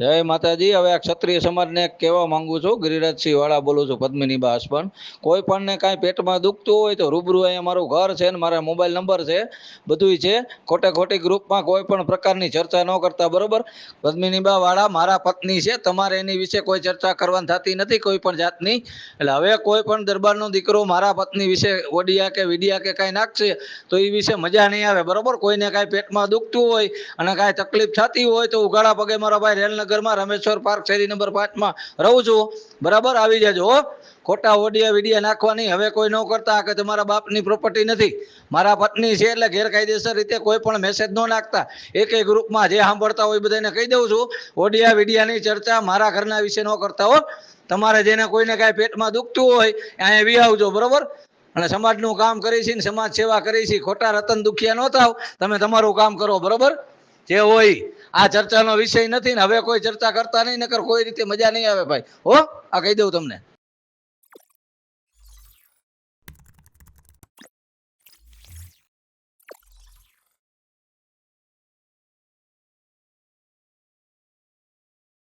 જય માતાજી. હવે આ ક્ષત્રિય સમાજને કહેવા માંગુ છું. ગિરિરાજસિંહ વાળા બોલું છું, પદ્મિની બા હસબન્ડ કોઈ પણને કાંઈ પેટમાં દુખતું હોય તો રૂબરૂ અહીંયા મારું ઘર છે ને મારા મોબાઈલ નંબર છે, બધુંય છે. ખોટે ખોટી ગ્રુપમાં કોઈ પણ પ્રકારની ચર્ચા ન કરતા, બરોબર? પદ્મિની બા વાળા, મારા પત્ની છે. તમારે એની વિશે કોઈ ચર્ચા કરવાની થતી નથી કોઈ પણ જાતની. એટલે હવે કોઈ પણ દરબારનો દીકરો મારા પત્ની વિશે ઓડિયા કે વિડિયા કે કાંઈ નાખશે તો એ વિશે મજા નહીં આવે, બરોબર? કોઈને કાંઈ પેટમાં દુખતું હોય અને કાંઈ તકલીફ થતી હોય તો ઉઘાડા પગે મારા ભાઈ રેલનગરમાં રમેશ્વર પાર્ક શેરી નંબર પાંચમાં રહું છું. બરાબર? આવી જજો ખોટા ઓડિયા વિડિયા નાખવાની હવે કોઈ ન કરતા કે તમારા બાપની પ્રોપર્ટી નથી. મારા પત્ની છે એટલે ગેરકાયદેસર રીતે કોઈ પણ મેસેજ ન નાખતા. એક એક ગ્રુપમાં જે સાંભળતા હોય બધાને કહી દઉં છું. ઓડિયા વિડિયાની ચર્ચા મારા ઘરના વિશે ન કરતા હો. તમારે જેને કોઈને કાંઈ પેટમાં દુખતું હોય અહીંયા વી આવજો, બરોબર? અને સમાજનું કામ કરી છે ને સમાજ સેવા કરી છે. ખોટા રતન દુખિયા ન થાવ. તમે તમારું કામ કરો, બરોબર? જે હોય આ ચર્ચાનો વિષય નથી ને હવે કોઈ ચર્ચા કરતા નહીં, નકર કોઈ રીતે મજા નહીં આવે ભાઈ. હો? આ કહી દઉં તમને.